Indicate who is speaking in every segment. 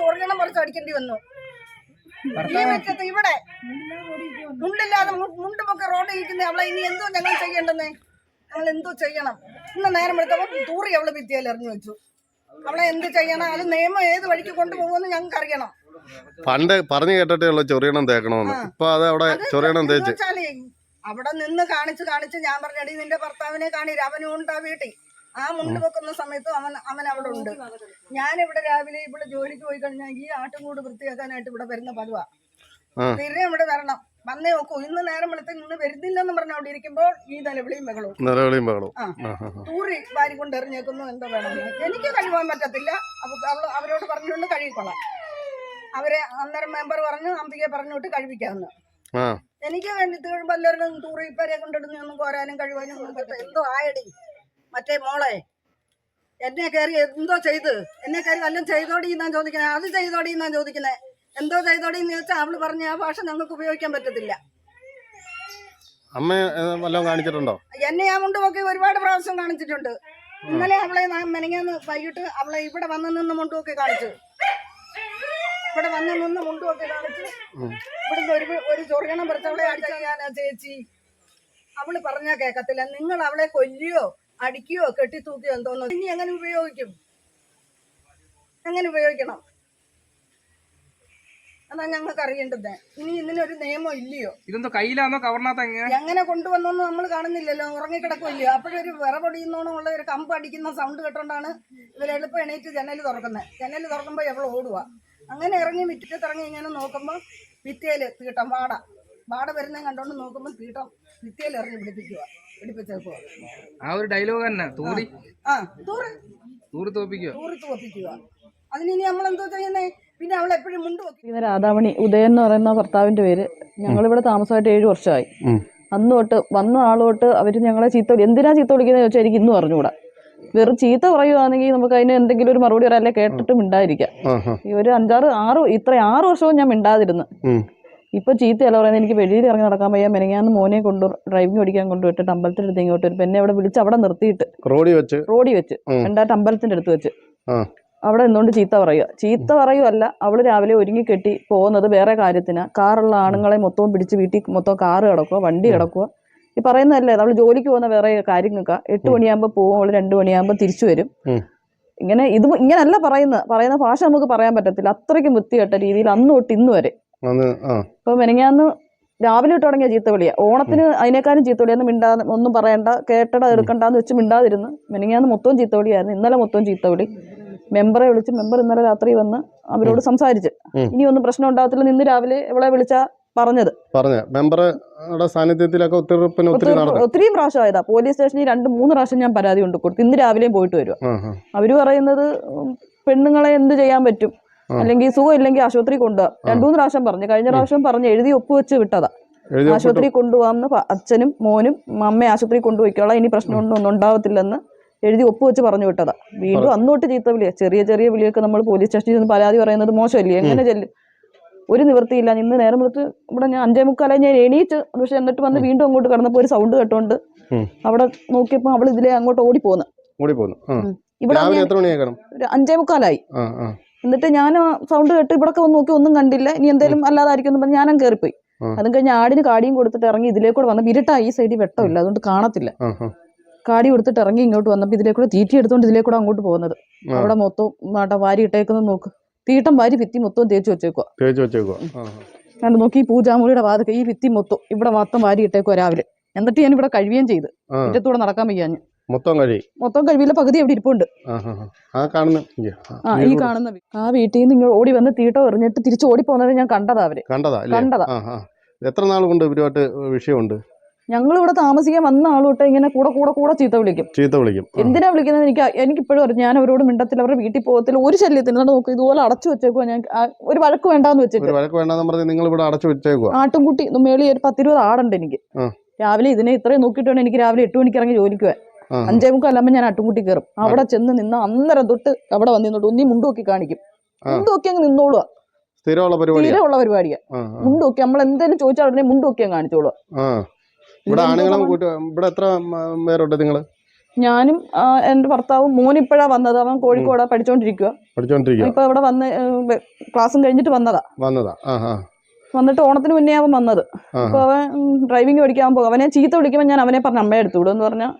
Speaker 1: ചൊറിയണം മുറിച്ച് അടിക്കേണ്ടി വന്നു. ഈ വെച്ചത് ഇവിടെ മുണ്ടില്ലാതെ മു- മുണ്ടുമൊക്കെ റോഡിൽ ഇരിക്കുന്ന അവളെ ഇനി എന്തോ ഞങ്ങൾ ചെയ്യേണ്ടെന്നേ? ഞങ്ങൾ എന്തോ ചെയ്യണം. ഇന്ന് നേരം എടുത്തപ്പോൾ തൂറി അവൾ ഭിത്തിയിൽ എറിഞ്ഞു വെച്ചു. അവളെ എന്ത് ചെയ്യണം? അത് നിയമം ഏത് വഴിക്ക് കൊണ്ടുപോകുമെന്ന് ഞങ്ങൾക്ക് അറിയണം.
Speaker 2: പണ്ട് പറഞ്ഞു കേട്ടിട്ടേ ഉള്ളു ചൊറിയണം തേക്കണമെന്ന് ഇപ്പൊ അത് അവിടെ ചൊറിയണം
Speaker 1: എന്ന്
Speaker 2: തേച്ച്.
Speaker 1: അവിടെ നിന്ന് കാണിച്ച് കാണിച്ച് ഞാൻ പറഞ്ഞടി നിന്റെ ഭർത്താവിനെ കാണി അവനും ഉണ്ട് ആ വീട്ടിൽ. ആ മുണ്ട് വെക്കുന്ന സമയത്തും അവൻ അവൻ അവിടെ ഉണ്ട്. ഞാൻ ഇവിടെ രാവിലെ ഇവിടെ ജോലിക്ക് പോയി കഴിഞ്ഞാൽ ഈ ആട്ടുംകൂട് വൃത്തിയാക്കാനായിട്ട് ഇവിടെ വരുന്ന പതിവാ. പിന്നെ ഇവിടെ വരണം. വന്നേ നോക്കൂ. ഇന്ന് നേരം വെളുത്ത് ഇന്ന് വരുന്നില്ലെന്ന് പറഞ്ഞ അവിടെ ഇരിക്കുമ്പോൾ ഈ നിലവിളിയും ബഹളവും.
Speaker 2: നിലവിളിയും ബഹളവും.
Speaker 1: തൂറി വാരി കൊണ്ട് എറിഞ്ഞേക്കുന്നു. എന്തോ വേണം? എനിക്ക് കഴിവാൻ പറ്റത്തില്ല. അപ്പൊ അവരോട് പറഞ്ഞുകൊണ്ട് കഴുകിക്കൊള്ളാം. അവരെ അന്നേരം മെമ്പർ പറഞ്ഞു അമ്പികയെ പറഞ്ഞു വിട്ട് എനിക്ക് വേണ്ടി തീഴുമ്പോ എല്ലാവരും തൂറി ഇപ്പരെ കൊണ്ടിടുന്നൊന്നും കോരാനും കഴിവാനും ഒന്നും എന്തോ ആയടി. മറ്റേ മോളെ എന്നെ കയറി എന്തോ ചെയ്ത്? എന്നെ കയറി വല്ലതും ചെയ്തോടി എന്നാ ചോദിക്കുന്നത് അത് ചെയ്തോടി എന്നാ ചോദിക്കുന്നത് എന്തോ ചെയ്തോടി എന്ന് ചോദിച്ചാൽ അവൾ പറഞ്ഞ ആ ഭാഷ ഞങ്ങൾക്ക് ഉപയോഗിക്കാൻ പറ്റത്തില്ല.
Speaker 2: അമ്മ വല്ലതും കാണിച്ചിട്ടുണ്ടോ?
Speaker 1: എന്നെ ഞാൻ ഒക്കെ ഒരുപാട് പ്രാവശ്യം കാണിച്ചിട്ടുണ്ട്. ഇന്നലെ അവളെ മെനങ്ങാന്ന് വൈകിട്ട് അവളെ ഇവിടെ വന്ന് നിന്ന് മുണ്ടുമൊക്കെ കാണിച്ചു. ഇവിടെ വന്ന് നിന്ന് മുണ്ടുമൊക്കെ കാണിച്ചു. ഇവിടുന്ന് ഒരു ഒരു ചൊറിയണം പറിച്ചവളെ അടിച്ചാൽ ഞാൻ ചേച്ചി അവൾ പറഞ്ഞാ കേക്കത്തില്ല. നിങ്ങൾ അവളെ കൊല്ലിയോ അടിക്കുകയോ കെട്ടിത്തൂക്കിയോ എന്തോന്നോ ഇനി എങ്ങനെ ഉപയോഗിക്കും. എങ്ങനെ ഉപയോഗിക്കണം. അതാ ഞങ്ങൾക്ക് അറിയേണ്ടത്. ഇനി ഇതിനൊരു നിയമം ഇല്ലയോ?
Speaker 3: ഇതെന്തോ കയ്യിലാണോ കവർണാത്ത എങ്ങനെ?
Speaker 1: കൊണ്ടുവന്നൊന്നും നമ്മൾ കാണുന്നില്ലല്ലോ. ഉറങ്ങിക്കിടക്കില്ലയോ അപ്പോഴൊരു വിറപൊടിയുന്നോണമുള്ള ഒരു കമ്പ് അടിക്കുന്ന സൗണ്ട് കേട്ടോണ്ടാണ് ഇവർ എളുപ്പം എണീറ്റ് ജനൽ തുറക്കുന്നത് ജനൽ തുറക്കുമ്പോൾ എവിടെ ഓടുക. അങ്ങനെ ഇറങ്ങി മുറ്റത്ത് ഇറങ്ങി ഇങ്ങനെ നോക്കുമ്പോൾ ഭിത്തിയിൽ തീട്ടം വാട. വാട വരുന്നേ കണ്ടോണ്ട് നോക്കുമ്പോൾ തീട്ടം ഭിത്തിയിൽ ഇറങ്ങി പിടിപ്പിക്കുക. പിടിപ്പിച്ചേക്കുക
Speaker 3: ആ ഒരു ഡയലോഗ് തന്നെ. തൂറി.
Speaker 1: ആ തൂറി.
Speaker 3: തൂറി തോപ്പിക്കോ
Speaker 1: തൂറി തോപ്പിക്കുക. അതിനി നമ്മൾ എന്തോ ചെയ്യുന്നേ? പിന്നെ അവൾ എപ്പോഴും മുണ്ട് വെക്കും
Speaker 4: ഇങ്ങനെ രാധാമണി ഉദയൻ എന്ന് പറയുന്ന ഭർത്താവിന്റെ പേര് ഞങ്ങളിവിടെ താമസമായിട്ട് ഏഴു വർഷമായി. അന്ന് തൊട്ട് വന്ന ആൾ തൊട്ട് അവർ ഞങ്ങളെ ചീത്ത എന്തിനാ ചീത്ത വിളിക്കുന്നത് ചോദിച്ചാൽ എനിക്ക് ഇന്നും അറിഞ്ഞുകൂടാ വെറും ചീത്ത പറയുവാണെങ്കിൽ നമുക്ക് അതിന് എന്തെങ്കിലും ഒരു മറുപടി പറയാല്ലേ കേട്ടിട്ട്
Speaker 2: ആ
Speaker 4: ഈ ഒരു അഞ്ചാറ് ആറ് ഇത്ര ആറ് വർഷവും ഞാൻ മിണ്ടാതിരുന്നു. ചീത്ത ചീത്തയല്ല പറയുന്നത് എനിക്ക് വെളിയിൽ ഇറങ്ങി നടക്കാൻ വയ്യ മെനങ്ങാന്ന് മോനെ കൊണ്ട് ഡ്രൈവിംഗ് ഓടിക്കാൻ കൊണ്ടുപോയിട്ട് അമ്പലത്തിന്റെ അടുത്ത് ഇങ്ങോട്ട് വരും. എന്നെ അവിടെ വിളിച്ച് അവിടെ നിർത്തിയിട്ട്
Speaker 2: റോഡി വെച്ച്?
Speaker 4: റോഡി വെച്ച്. രണ്ടായിട്ട് അമ്പലത്തിന്റെ അടുത്ത് വെച്ച്. അവിടെ നിന്നുകൊണ്ട് ചീത്ത പറയുക. ചീത്ത പറയുമല്ല അവൾ രാവിലെ ഒരുങ്ങി കെട്ടി പോകുന്നത് വേറെ കാര്യത്തിനാ. കാറുള്ള ആണുങ്ങളെ മൊത്തവും പിടിച്ച് വീട്ടിൽ മൊത്തം കാറ് കിടക്കുക വണ്ടി കിടക്കുക. ഈ പറയുന്നതല്ലേ നമ്മൾ ജോലിക്ക് പോകുന്ന വേറെ കാര്യങ്ങൾക്ക്. എട്ട് മണിയാകുമ്പോൾ പോകും അവൾ രണ്ട് മണിയാകുമ്പോൾ തിരിച്ചു വരും. ഇങ്ങനെ ഇത് ഇങ്ങനല്ല പറയുന്നത്. പറയുന്ന ഭാഷ നമുക്ക് പറയാൻ പറ്റത്തില്ല. അത്രയ്ക്കും വൃത്തികെട്ട രീതിയിൽ അന്ന് തൊട്ട് ഇന്ന് വരെ. ഇപ്പൊ മെനങ്ങാന്ന് രാവിലെ തൊട്ട് തുടങ്ങിയ ചീത്ത വിളിയാ ഓണത്തിന് അതിനേക്കാളും ചീത്ത വിളിയാന്ന് മിണ്ടാതെ ഒന്നും പറയണ്ട കേട്ടട എടുക്കണ്ടെന്ന് വെച്ച് മിണ്ടാതിരുന്ന് മെനങ്ങാന്ന് മൊത്തവും ചീത്ത വിളിയായിരുന്നു ഇന്നലെ മൊത്തവും ചീത്ത വിളി മെമ്പറെ വിളിച്ച് മെമ്പർ ഇന്നലെ രാത്രി വന്ന് അവരോട് സംസാരിച്ച്. ഇനി ഒന്നും പ്രശ്നം ഉണ്ടാകത്തില്ല നിന്ന് രാവിലെ ഇവളെ വിളിച്ച പറഞ്ഞത്.
Speaker 2: മെമ്പറുടെ സാന്നിധ്യത്തിലൊക്കെ ഒത്തിരി
Speaker 4: പ്രാവശ്യം ആയതാ പോലീസ് സ്റ്റേഷനിൽ രണ്ട് മൂന്ന് പ്രാവശ്യം ഞാൻ പരാതി കൊണ്ട് കൊടുത്തു. ഇന്ന് രാവിലെയും പോയിട്ട് വരും
Speaker 2: ആ ആ
Speaker 4: അവർ പറയുന്നത് പെണ്ണുങ്ങളെ എന്ത് ചെയ്യാൻ പറ്റും. അല്ലെങ്കിൽ സുഖം ഇല്ലെങ്കിൽ ആശുപത്രി കൊണ്ടുപോകാം രണ്ടു മൂന്ന് പ്രാവശ്യം പറഞ്ഞു. കഴിഞ്ഞ പ്രാവശ്യം പറഞ്ഞു എഴുതി ഒപ്പുവെച്ച് വിട്ടതാ. ആശുപത്രി കൊണ്ടുപോകാമെന്ന് അച്ഛനും മോനും അമ്മയെ ആശുപത്രി കൊണ്ടുപോയിക്കോളാം. ഇനി പ്രശ്നമൊന്നും ഒന്നും ഉണ്ടാവത്തില്ലെന്ന് എഴുതി ഒപ്പുവെച്ച് പറഞ്ഞു വിട്ടതാ. വീണ്ടും അന്നോട്ട് ചീത്ത വിളിയാ. ചെറിയ ചെറിയ വിളിയൊക്കെ നമ്മൾ പോലീസ് സ്റ്റേഷനിൽ നിന്ന് പരാതി പറയുന്നത് മോശമല്ലേ? എങ്ങനെ ചെല്ലും? ഒരു നിവൃത്തിയില്ല. ഇന്ന് നേരം വെളുത്ത് ഇവിടെ ഞാൻ അഞ്ചേ മുക്കാലായി ഞാൻ എണീറ്റ് പക്ഷെ എന്നിട്ട് വന്ന് വീണ്ടും അങ്ങോട്ട് കടന്നപ്പോൾ ഒരു സൗണ്ട് കേട്ടോണ്ട്. അവിടെ നോക്കിയപ്പോൾ അവൾ ഇതിലെ അങ്ങോട്ട് ഓടി പോന്ന്
Speaker 2: ഓടി പോന്നു ആ
Speaker 4: ഇവിടെ അഞ്ചേ മുക്കാലായി. എന്നിട്ട് ഞാൻ സൗണ്ട് കേട്ട് ഇവിടൊക്കെ വന്ന് നോക്കി ഒന്നും കണ്ടില്ല. ഇനി എന്തെങ്കിലും അല്ലാതായിരിക്കും എന്ന് പറഞ്ഞ് ഞാനും കയറിപ്പോയി. അതും കഴിഞ്ഞ് ആടിന് കാടിയും കൊടുത്തിട്ട് ഇറങ്ങി ഇതിലേക്കൂടെ വന്നപ്പോൾ ഇരുട്ടാ ഈ സൈഡിൽ വെട്ടമില്ല അതുകൊണ്ട് കാണത്തില്ല. കാടി കൊടുത്തിട്ട് ഇറങ്ങി ഇങ്ങോട്ട് വന്നപ്പോൾ ഇതിലേക്കൂടെ തീറ്റി എടുത്തോണ്ട് ഇതിലേക്കൂടെ അങ്ങോട്ട് പോകുന്നത്. അവിടെ മൊത്തം നാട്ട വാരി ഇട്ടേക്കുന്നത് നോക്ക്. തീട്ടം വാരി ഭിത്തി മൊത്തം തേച്ചു വെച്ചേക്കുക
Speaker 2: തേച്ചു വെച്ചേക്കുക.
Speaker 4: കണ്ട് നോക്കി ഈ പൂജാമുറിയുടെ വാതൊക്കെ ഈ ഭിത്തി മൊത്തം ഇവിടെ മൊത്തം വാരി ഇട്ടേക്കുക രാവിലെ. എന്നിട്ട് ഞാൻ ഇവിടെ കഴിയുകയും ചെയ്ത്. മുറ്റത്തൂടെ നടക്കാൻ വയ്യാഞ്ഞ്.
Speaker 2: മൊത്തം കഴി.
Speaker 4: മൊത്തം കഴിവില്ല പകുതി അവിടെ ഇരിപ്പുണ്ട്.
Speaker 2: ആ കാണുന്ന
Speaker 4: ഈ കാണുന്ന ആ വീട്ടിൽ നിന്ന് ഓടി വന്ന് തീട്ടം എറിഞ്ഞിട്ട് തിരിച്ചു ഓടി പോകുന്നത് ഞാൻ കണ്ടതാ അവർ.
Speaker 2: കണ്ടതാ
Speaker 4: കണ്ടതാ.
Speaker 2: എത്ര നാൾ കൊണ്ട് ഇവരുമായിട്ട് വിഷയമുണ്ട്?
Speaker 4: ഞങ്ങൾ ഇവിടെ താമസിക്കാൻ വന്ന ആളോട്ട് ഇങ്ങനെ കൂടെ കൂടെ കൂടെ ചീത്ത വിളിക്കും.
Speaker 2: ചീത്ത വിളിക്കും.
Speaker 4: എന്തിനാ വിളിക്കുന്നത്? എനിക്ക് എനിക്കിപ്പോഴും അറിയാം. ഞാൻ അവരോട് മിണ്ടത്തിൽ അവരുടെ വീട്ടിൽ പോകത്തില്ല. ഒരു ശല്യത്തിന് നോക്കും ഇതുപോലെ അടച്ചു വെച്ചേക്കുവാ ഞാൻ. ഒരു വഴക്ക് വേണ്ടാന്ന് വെച്ചിട്ട്.
Speaker 2: വഴക്ക് വേണ്ടെന്ന് പറഞ്ഞ് നിങ്ങൾ ഇവിടെ അടച്ചു വെച്ചേക്കുവാ?
Speaker 4: ആട്ടുംകുട്ടി മേളി ഒരു പത്തിരുപത് ആടുണ്ട് എനിക്ക്. രാവിലെ ഇതിനെ ഇത്രയും നോക്കിയിട്ട് വേണം എനിക്ക് രാവിലെ എട്ട് മണിക്ക് ഇറങ്ങി ജോലിക്ക് പോവാൻ
Speaker 2: ആ
Speaker 4: അഞ്ചേ മുക്കാലാകുമ്പോൾ ഞാൻ അട്ടുംകുട്ടി കയറും അവിടെ ചെന്ന് നിന്ന് അന്നേരം തൊട്ട് അവിടെ വന്ന് നിന്നോട്ട് ഒന്നി മുണ്ട് നോക്കി കാണിക്കും. മുണ്ടോക്കി അങ്ങ് നിന്നോളുക
Speaker 2: സ്ഥിരമുള്ള പരിപാടിയാ?
Speaker 4: തീരെയുള്ള പരിപാടിയാ.
Speaker 2: ആ ആ.
Speaker 4: മുണ്ട് നോക്കി നമ്മൾ എന്തെങ്കിലും ചോദിച്ചാൽ ഉടനെ മുണ്ട് നോക്കി അങ്ങ് കാണിച്ചോളുക
Speaker 2: ഇവിടെ ആണുങ്ങളും ഇവിടെ എത്ര പേരുണ്ട് നിങ്ങൾ
Speaker 4: ഞാനും എന്റെ ഭർത്താവും മോൻ ഇപ്പോഴാ വന്നത്. അവൻ കോഴിക്കോടാ പഠിച്ചോണ്ടിരിക്കുക
Speaker 2: പഠിച്ചോണ്ടിരിക്കുക
Speaker 4: ഇപ്പൊ ഇവിടെ വന്ന് ക്ലാസ്സും കഴിഞ്ഞിട്ട് വന്നതാ.
Speaker 2: വന്നതാ.
Speaker 4: വന്നിട്ട് ഓണത്തിന് മുന്നേ അവൻ വന്നത്. അപ്പൊ അവൻ ഡ്രൈവിംഗ് പഠിക്കാൻ പോകും. അവനെ ചീത്ത വിളിക്കുമ്പോൾ ഞാൻ അവനെ പറഞ്ഞ അമ്മയെ എടുത്തു വിടും എന്ന് പറഞ്ഞാൽ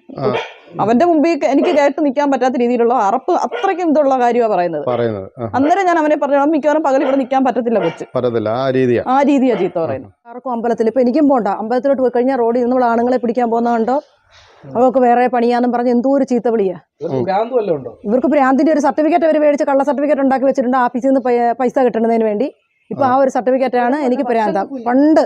Speaker 4: അവന്റെ മുമ്പിൽ എനിക്ക് കേട്ട് നിൽക്കാൻ പറ്റാത്ത രീതിയിലുള്ള അറപ്പ് അത്രയ്ക്കും ഇതുള്ള കാര്യമാണ് പറയുന്നത്. അന്നേരം ഞാൻ അവനെ പറഞ്ഞു മിക്കവാറും പകൽ ഇവിടെ നിൽക്കാൻ പറ്റത്തില്ല കൊച്ച്.
Speaker 2: പറ്റത്തില്ല. ആ രീതിയാ.
Speaker 4: ആ രീതിയാ ചീത്ത പറയുന്നത്.
Speaker 5: ആർക്കും അമ്പലത്തിൽ ഇപ്പൊ എനിക്കും പോണ്ട. അമ്പലത്തിലോട്ട് പോയി കഴിഞ്ഞാൽ റോഡിൽ നമ്മൾ ആണുങ്ങളെ പിടിക്കാൻ പോകുന്നതുകൊണ്ടോ അവർക്ക് വേറെ പണിയാന്നും പറഞ്ഞ് എന്തോ ഒരു ചീത്ത വിളിയാ. ഇവർക്ക് ഭ്രാന്തിന്റെ ഒരു സർട്ടിഫിക്കറ്റ് അവർ മേടിച്ച് കള്ള സർട്ടിഫിക്കറ്റ് ഉണ്ടാക്കി വെച്ചിട്ടുണ്ട് ആഫീസിൽ നിന്ന് പൈസ കിട്ടുന്നതിന് വേണ്ടി. ഇപ്പൊ ആ ഒരു സർട്ടിഫിക്കറ്റ് ആണ് എനിക്ക് ഭ്രാന്തം പണ്ട്.